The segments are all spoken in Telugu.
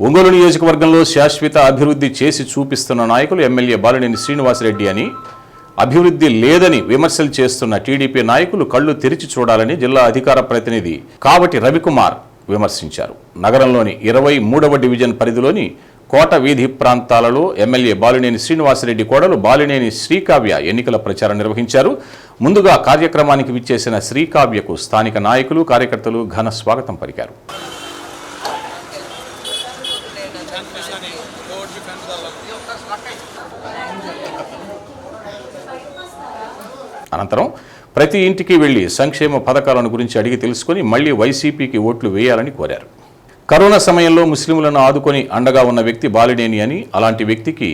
ఒంగోలు నియోజకవర్గంలో శాశ్వత అభివృద్ధి చేసి చూపిస్తున్న నాయకులు ఎమ్మెల్యే బాలినేని శ్రీనివాసరెడ్డి అని అభివృద్ధి లేదని విమర్శలు చేస్తున్న టీడీపీ నాయకులు కళ్ళు తెరిచి చూడాలని జిల్లా అధికార ప్రతినిధి కావటి రవికుమార్ విమర్శించారు. నగరంలోని ఇరవై మూడవ డివిజన్ పరిధిలోని కోట వీధి ప్రాంతాలలో ఎమ్మెల్యే బాలినేని శ్రీనివాసరెడ్డి కోడలు బాలినేని శ్రీకావ్య ఎన్నికల ప్రచారం నిర్వహించారు. ముందుగా కార్యక్రమానికి విచ్చేసిన శ్రీకావ్యకు స్థానిక నాయకులు కార్యకర్తలు ఘన స్వాగతం పలికారు. అనంతరం ప్రతి ఇంటికి వెళ్ళి సంక్షేమ పథకాలను గురించి అడిగి తెలుసుకొని మళ్ళీ వైసీపీకి ఓట్లు వేయాలని కోరారు. కరోనా సమయంలో ముస్లింలను ఆదుకొని అండగా ఉన్న వ్యక్తి బాలినేని అని అలాంటి వ్యక్తికి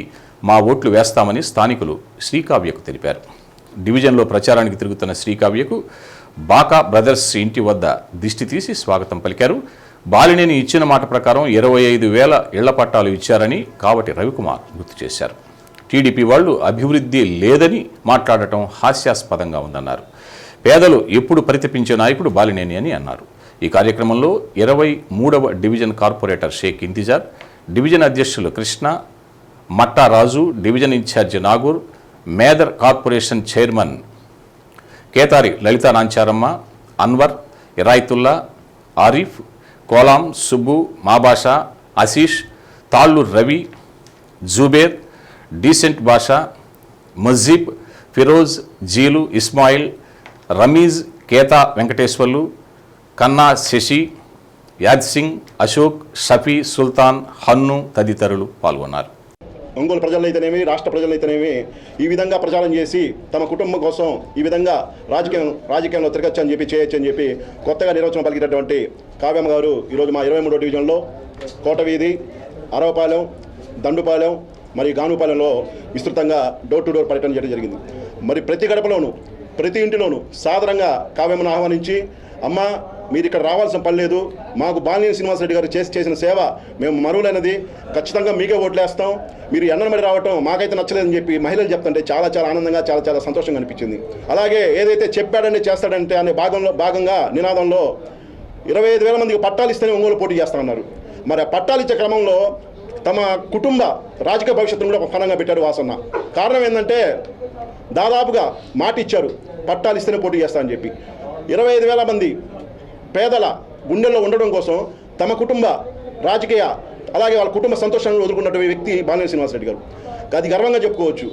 మా ఓట్లు వేస్తామని స్థానికులు శ్రీకావ్యకు తెలిపారు. డివిజన్లో ప్రచారానికి తిరుగుతున్న శ్రీకావ్యకు బాకా బ్రదర్స్ ఇంటి వద్ద దిష్టి తీసి స్వాగతం పలికారు. బాలినేని ఇచ్చిన మాట ప్రకారం ఇరవై ఐదు వేల ఇళ్ళ పట్టాలు ఇచ్చారని కావటి రవికుమార్ గుర్తు చేశారు. టీడీపీ వాళ్ళు అభివృద్ధి లేదని మాట్లాడటం హాస్యాస్పదంగా ఉందన్నారు. పేదలు ఎప్పుడు పరితపించే నాయకుడు బాలినేని అని అన్నారు. ఈ కార్యక్రమంలో ఇరవై మూడవ division corporator Sheikh Intizar division అధ్యక్షులు Krishna Mattaraju division incharge Nagur Medar corporation chairman Ketari Lalitha Nancharamma Anwar Irayitulla Arif Kolam Subbu Mabasha Ashish Tallu Ravi Zubair decent Basha Majeeb Firoz జీలు Ismail Rameez Keta Venkateswarlu Kanna Sasi యాద్ సింగ్ అశోక్ షఫీ సుల్తాన్ హన్ను తదితరులు పాల్గొన్నారు. ఒంగోలు ప్రజలైతేనేమి రాష్ట్ర ప్రజలైతేనేమి ఈ విధంగా ప్రచారం చేసి తమ కుటుంబం కోసం ఈ విధంగా రాజకీయం రాజకీయంలో తిరగచ్చు అని చెప్పి చేయొచ్చు అని చెప్పి కొత్తగా నిర్వచనం పలికినటువంటి కావ్యమ్మ గారు ఈరోజు మా ఇరవై మూడో డివిజన్లో కోటవీధి అరవపాలెం దండుపాలెం మరి గానుపాలెంలో విస్తృతంగా డోర్ టు డోర్ పర్యటన చేయడం జరిగింది. మరి ప్రతి గడపలోనూ ప్రతి ఇంటిలోనూ సాధారణంగా కావ్యమ్మను ఆహ్వానించి అమ్మ మీరు ఇక్కడ రావాల్సిన పని లేదు. మాకు బాలినేని శ్రీనివాసరెడ్డి గారు చేసి చేసిన సేవ మేము మరువులైనది. ఖచ్చితంగా మీకే ఓట్లేస్తాం. మీరు ఎన్నమడి రావటం మాకైతే నచ్చలేదని చెప్పి మహిళలు చెప్తుంటే చాలా చాలా ఆనందంగా చాలా చాలా సంతోషంగా అనిపించింది. అలాగే ఏదైతే చెప్పాడంటే చేస్తాడంటే అనే భాగంలో భాగంగా నినాదంలో ఇరవై ఐదు వేల మందికి పట్టాలు ఇస్తేనే ఒంగోలు పోటీ చేస్తామన్నారు మరి ఆ పట్టాలు ఇచ్చే క్రమంలో తమ కుటుంబ రాజకీయ భవిష్యత్తును కూడా ఒక ఫలంగా పెట్టారు వాసన్న. కారణం ఏంటంటే దాదాపుగా మాట ఇచ్చారు పట్టాలు ఇస్తేనే పోటీ చేస్తా అని చెప్పి. ఇరవై ఐదు వేల మంది పేదల గుండెల్లో ఉండడం కోసం తమ కుటుంబ రాజకీయ అలాగే వాళ్ళ కుటుంబ సంతోషాన్ని వదులుకున్నటువంటి వ్యక్తి బాలినేని శ్రీనివాసరెడ్డి గారు. అది గర్వంగా చెప్పుకోవచ్చు.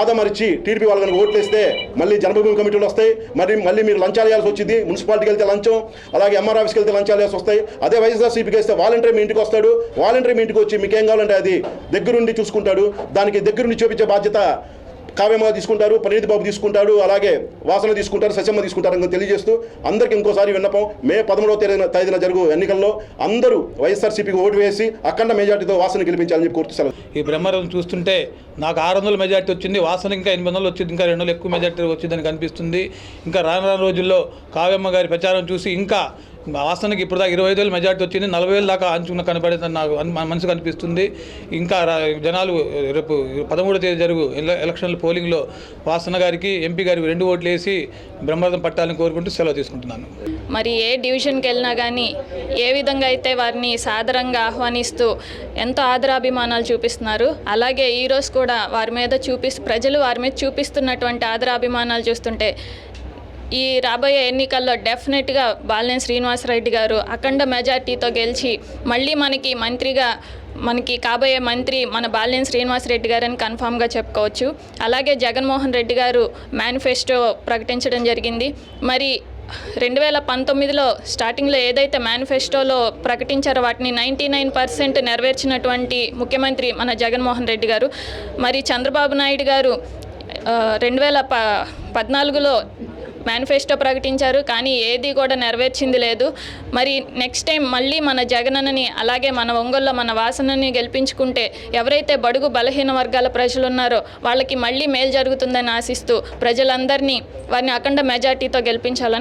ఆదమరిచి టీడీపీ వాళ్ళని ఓట్లేస్తే మళ్ళీ జన్మభూమి కమిటీలు వస్తాయి. మరి మళ్ళీ మీరు లంచాలు వేయాల్సి వచ్చింది. మున్సిపాలిటీకి వెళ్తే లంచం అలాగే ఎంఆర్ ఆఫీస్కి వెళ్తే లంచాలు వేయాల్సి వస్తాయి. అదే వైఎస్ఆర్సీపీకి వేస్తే వాలంటీర్ మీ ఇంటికి వస్తాడు. వాలంటీర్ మీ ఇంటికి వచ్చి మీకు ఏం కావాలంటే అది దగ్గరుండి చూసుకుంటాడు. దానికి దగ్గరుండి చూపించే బాధ్యత కావ్యమ్మ తీసుకుంటారు పనీతి బాబు తీసుకుంటాడు అలాగే వాసన తీసుకుంటారు సత్యమ్మ తీసుకుంటారు అని తెలియజేస్తూ అందరికీ ఇంకోసారి విన్నపం. మే పదమూడవ తేదీన తేదీన జరుగు ఎన్నికల్లో అందరూ వైఎస్ఆర్సీపీకి ఓటు వేసి అఖండ మెజార్టీతో వాసన గెలిపించాలని చెప్పి కోరుతున్నారు ఈ బ్రహ్మరం చూస్తుంటే నాకు ఆరు వందల మెజార్టీ వచ్చింది వాసన ఇంకా ఎనిమిది వందలు వచ్చింది ఇంకా రెండు వందలు ఎక్కువ మెజార్టీ వచ్చిందని కనిపిస్తుంది ఇంకా రాను రాను రోజుల్లో కావ్యమ్మ గారి ప్రచారం చూసి ఇంకా వాసనకి ఇప్పుడు దాకా ఇరవై ఐదు వేలు మెజార్టీ వచ్చింది. నలభై వేలు దాకా అంచుకున్న కనపడేదని నాకు మన మనసుకు అనిపిస్తుంది ఇంకా జనాలు రేపు పదమూడో తేదీ జరుగు ఎల- ఎలక్షన్ల పోలింగ్లో వాసన గారికి ఎంపీ గారికి రెండు ఓట్లు వేసి బ్రహ్మరథం పట్టాలని కోరుకుంటూ సెలవు తీసుకుంటున్నాను. మరి ఏ డివిజన్కి వెళ్ళినా కానీ ఏ విధంగా అయితే వారిని సాదరంగా ఆహ్వానిస్తూ ఎంతో ఆదరాభిమానాలు చూపిస్తున్నారు. అలాగే ఈరోజు కూడా వారి మీద చూపిస్తూ ప్రజలు వారి మీద చూపిస్తున్నటువంటి ఆదరాభిమానాలు చూస్తుంటే ఈ రాబోయే ఎన్నికల్లో డెఫినెట్గా బాలినేని శ్రీనివాసరెడ్డి గారు అఖండ మెజార్టీతో గెలిచి మళ్ళీ మనకి మంత్రిగా మనకి కాబోయే మంత్రి మన బాలినేని శ్రీనివాసరెడ్డి గారని కన్ఫామ్గా చెప్పుకోవచ్చు. అలాగే జగన్మోహన్ రెడ్డి గారు మేనిఫెస్టో ప్రకటించడం జరిగింది. మరి రెండు వేల పంతొమ్మిదిలో స్టార్టింగ్లో ఏదైతే మేనిఫెస్టోలో ప్రకటించారో వాటిని నైంటీ నైన్ పర్సెంట్ నెరవేర్చినటువంటి ముఖ్యమంత్రి మన జగన్మోహన్ రెడ్డి గారు. మరి చంద్రబాబు నాయుడు గారు రెండు వేల ప పద్నాలుగులో మేనిఫెస్టో ప్రకటించారు కానీ ఏది కూడా నెరవేర్చింది లేదు. మరి నెక్స్ట్ టైం మళ్ళీ మన జగనన్నని అలాగే మన ఒంగోల్లో మన వాసనని గెలిపించుకుంటే ఎవరైతే బడుగు బలహీన వర్గాల ప్రజలు ఉన్నారో వాళ్ళకి మళ్ళీ మేలు జరుగుతుందని ఆశిస్తూ ప్రజలందరినీ వారిని అఖండ మెజార్టీతో గెలిపించాలని